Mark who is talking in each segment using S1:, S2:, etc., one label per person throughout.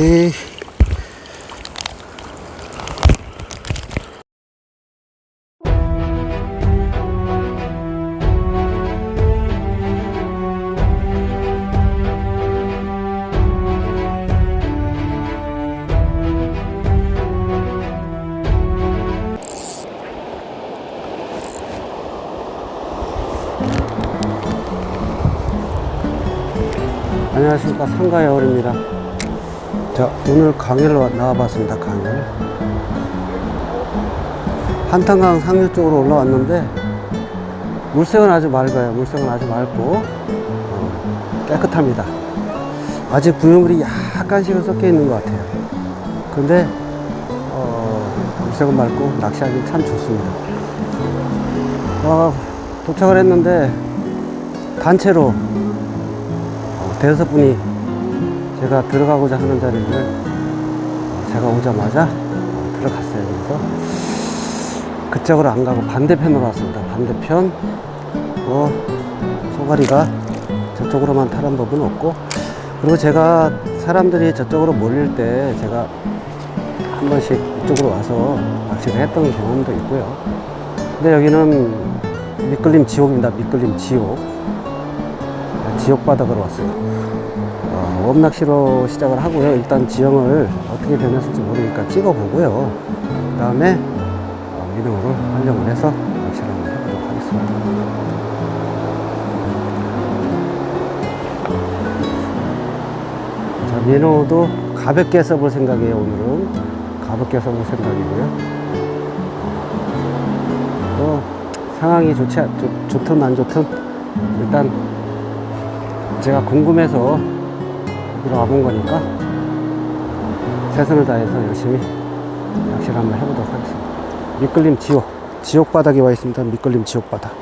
S1: 에이. 안녕하십니까 상가여울입니다 자 오늘 강의를 와- 나와봤습니다 강의를 한탄강 상류 쪽으로 올라왔는데 물색은 아주 맑아요. 물색은 아주 맑고 어, 깨끗합니다. 아직 부유물이 약간씩은 섞여 있는 것 같아요. 근데 어, 물색은 맑고 낚시하기 참 좋습니다. 어, 도착을 했는데 단체로 어, 대여섯 분이 제가 들어가고자 하는 자리를 어, 제가 오자마자 어, 들어갔어요. 그래서 그쪽으로 안 가고 반대편으로 왔습니다. 반대편. 어, 소가리가 저쪽으로만 타는 법은 없고 그리고 제가 사람들이 저쪽으로 몰릴 때 제가 한 번씩 이쪽으로 와서 낚시를 했던 경험도 있고요. 근데 여기는 미끌림 지옥입니다. 미끌림 지옥. 지옥 바닥으로 왔어요. 어, 웜낚시로 시작을 하고요. 일단 지형을 어떻게 변했을지 모르니까 찍어보고요. 그 다음에 어, 민호를 활용을 해서 낚시를 한번 해보도록 하겠습니다. 자, 민호도 가볍게 써볼 생각이에요. 오늘은 가볍게 써볼 생각이고요. 어, 상황이 좋지, 않- 좋, 좋든 안 좋든 일단 제가 궁금해서 여기로 와본 거니까 최선을 다해서 열심히 낚시를 한번 해보도록 하겠습니다. 미끌림 지옥, 지옥 바닥에 와 있습니다. 미끌림 지옥 바닥.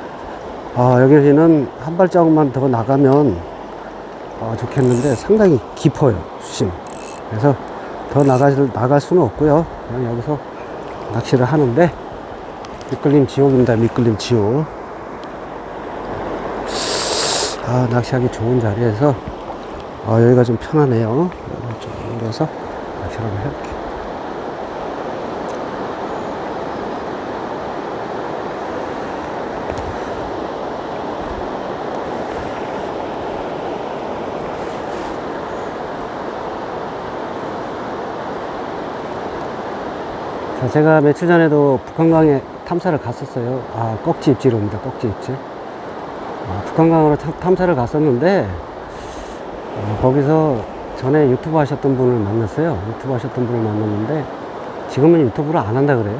S1: 아, 여기는 한 발자국만 더 나가면 어, 좋겠는데 상당히 깊어요, 수심. 그래서 더 나갈, 나갈 수는 없고요. 그냥 여기서 낚시를 하는데 미끌림 지옥입니다. 미끌림 지옥. 아, 낚시하기 좋은 자리에서 아, 여기가 좀 편하네요. 좀 옮겨서 한번 해볼게요. 자, 제가 며칠 전에도 북한강에 탐사를 갔었어요. 아, 꺽지 입지로입니다. 꺽지 입지. 아, 북한강으로 탐- 탐사를 갔었는데 어, 거기서 전에 유튜브 하셨던 분을 만났어요. 유튜브 하셨던 분을 만났는데 지금은 유튜브를 안 한다 그래요.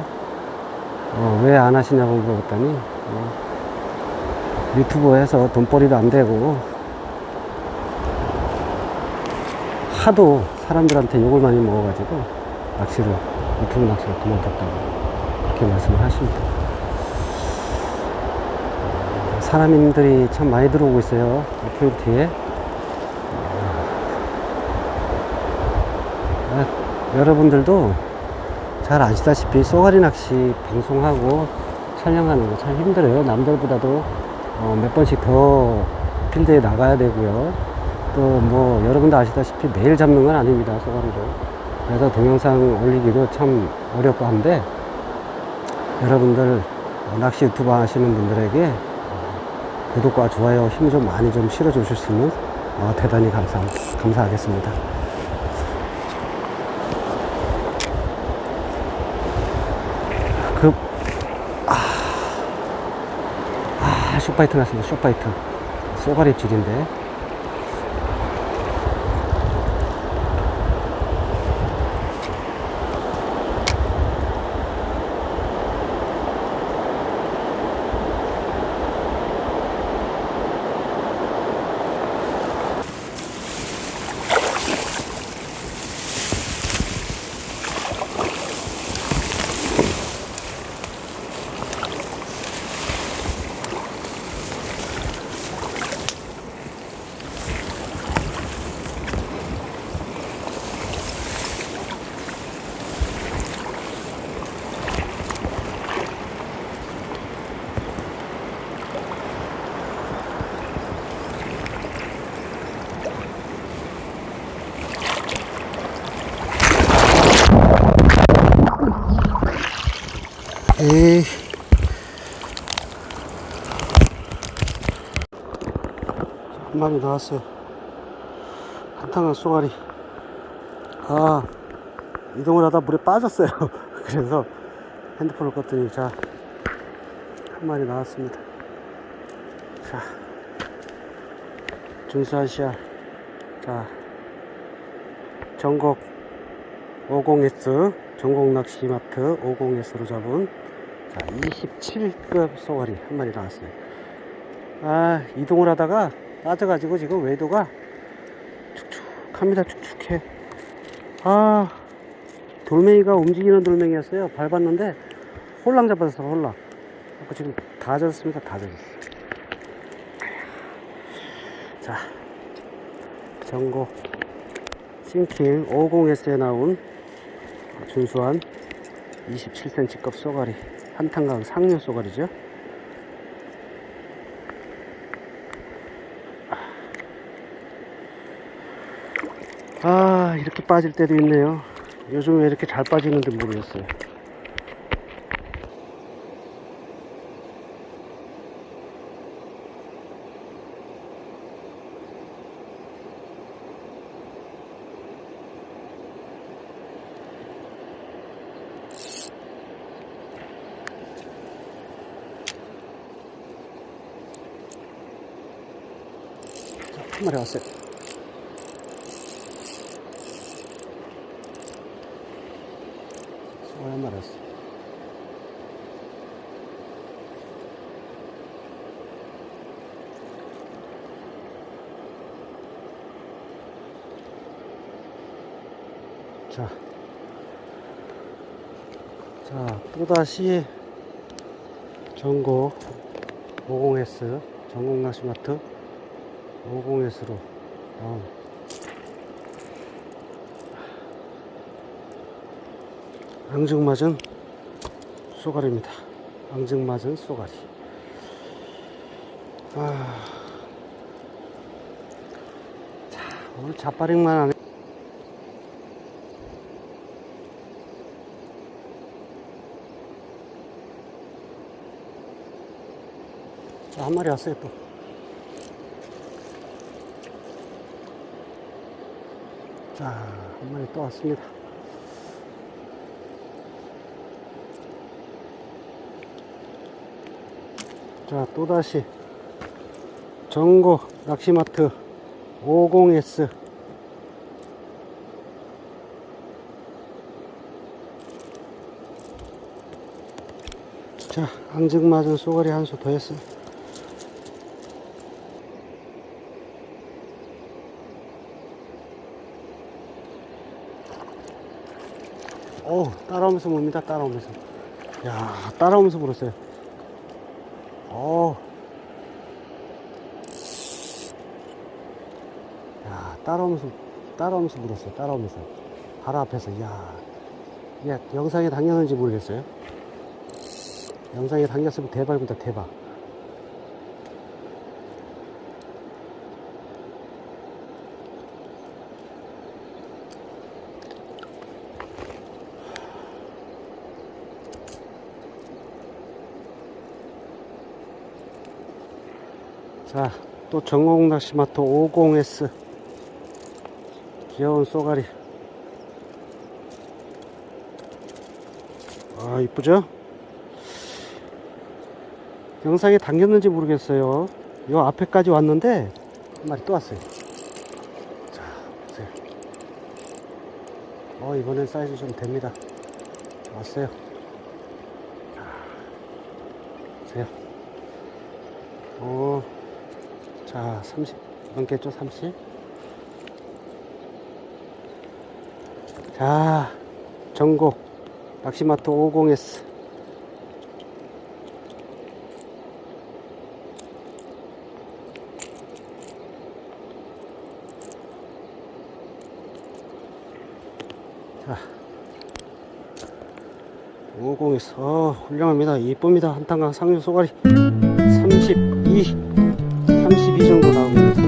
S1: 어, 왜 안 하시냐고 물어봤더니 어, 유튜브에서 돈벌이도 안 되고 하도 사람들한테 욕을 많이 먹어가지고 낚시를 유튜브 낚시를 그만뒀다고 그렇게 말씀을 하십니다. 사람들이 참 많이 들어오고 있어요. 포인트에. 여러분들도 잘 아시다시피 쏘가리 낚시 방송하고 촬영하는 거 참 힘들어요. 남들보다도 어, 몇 번씩 더 필드에 나가야 되고요. 또 뭐 여러분도 아시다시피 매일 잡는 건 아닙니다. 쏘가리를. 그래서 동영상 올리기도 참 어렵고 한데 여러분들 어, 낚시 유튜버 하시는 분들에게 어, 구독과 좋아요 힘 좀 많이 좀 실어 주셨으면 어, 대단히 감사, 감사하겠습니다. 그, 아, 아, 쇼파이트 났습니다. 쇼파이트. 쏘가리 줄인데. 한 마리 나왔어요. 한탕한 쏘가리. 아, 이동을 하다 물에 빠졌어요. 그래서 핸드폰을 껐더니, 자, 한 마리 나왔습니다. 자, 준수한 씨알. 자, 전국 50S, 전국 낚시 마트 50S로 잡은 자, 27급 쏘가리 한 마리 나왔어요. 아, 이동을 하다가 빠져가지고 지금 외도가 축축합니다. 축축해. 아, 돌멩이가 움직이는 돌멩이였어요. 밟았는데 홀랑 잡았어, 홀랑. 그래서 지금 다 젖었습니다. 다 젖었어. 자, 전국 싱킹 50S에 나온 준수한 27cm급 쏘가리 한탄강 상류 쏘가리죠 아 이렇게 빠질 때도 있네요. 요즘 왜 이렇게 잘 빠지는지 모르겠어요. 자, 한 마리 왔어요 마리 왔어. 자, 자, 또다시 전국 50S 전국 낚시마트 50S로 나온 앙증맞은 쏘가리입니다. 앙증맞은 쏘가리. 아, 자, 오늘 자빠링만 하네. 자, 한 마리 왔어요, 또. 자, 한 마리 또 왔습니다. 자, 또다시 전국 낚시마트 50S 자, 앙증맞은 쏘가리 한 수 더 했어요. 어우, 따라오면서 뭡니다, 따라오면서. 야, 따라오면서 물었어요. 어. 야, 따라오면서, 따라오면서 물었어요, 따라오면서. 바로 앞에서, 야. 야, 영상에 담겼는지 모르겠어요. 영상에 담겼으면 대박입니다, 대박. 자, 또 전공 낚시마트 50S. 귀여운 쏘가리. 아, 이쁘죠? 영상에 담겼는지 모르겠어요. 요 앞에까지 왔는데, 한 마리 또 왔어요. 자, 보세요. 어, 이번엔 사이즈 좀 됩니다. 왔어요. 자, 보세요. 어, 자, 30 넘겠죠, 30. 자, 전국 낚시마트 50S. 자, 50S. 어, 훌륭합니다. 이쁩니다. 한탄강 상류 쏘가리 32, 32 정도 나옵니다.